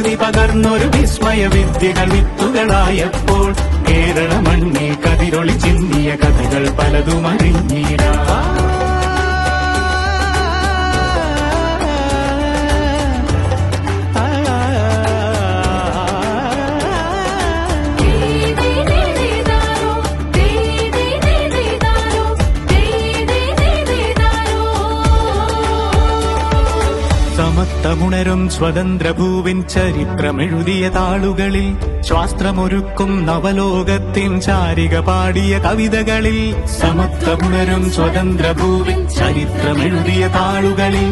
വിശ്വപ്രകൃതി പകർന്നൊരു വിസ്മയ വിദ്യകൾ വിത്തുകളായപ്പോൾ കേരള മണ്ണിൽ കതിരൊളി ചിന്തിയ കഥകൾ പലതും അറിഞ്ഞിടാം സമത്വമുണരും സ്വതന്ത്രഭൂവിൻ ചരിത്രമെഴുതിയ താളുകളിൽ ശാസ്ത്രമൊരുക്കും നവലോകത്തിൻ ചാരിക പാടിയ കവിതകളിൽ സമത്വമുണരും സ്വതന്ത്രഭൂവിൻ ചരിത്രമെഴുതിയ താളുകളിൽ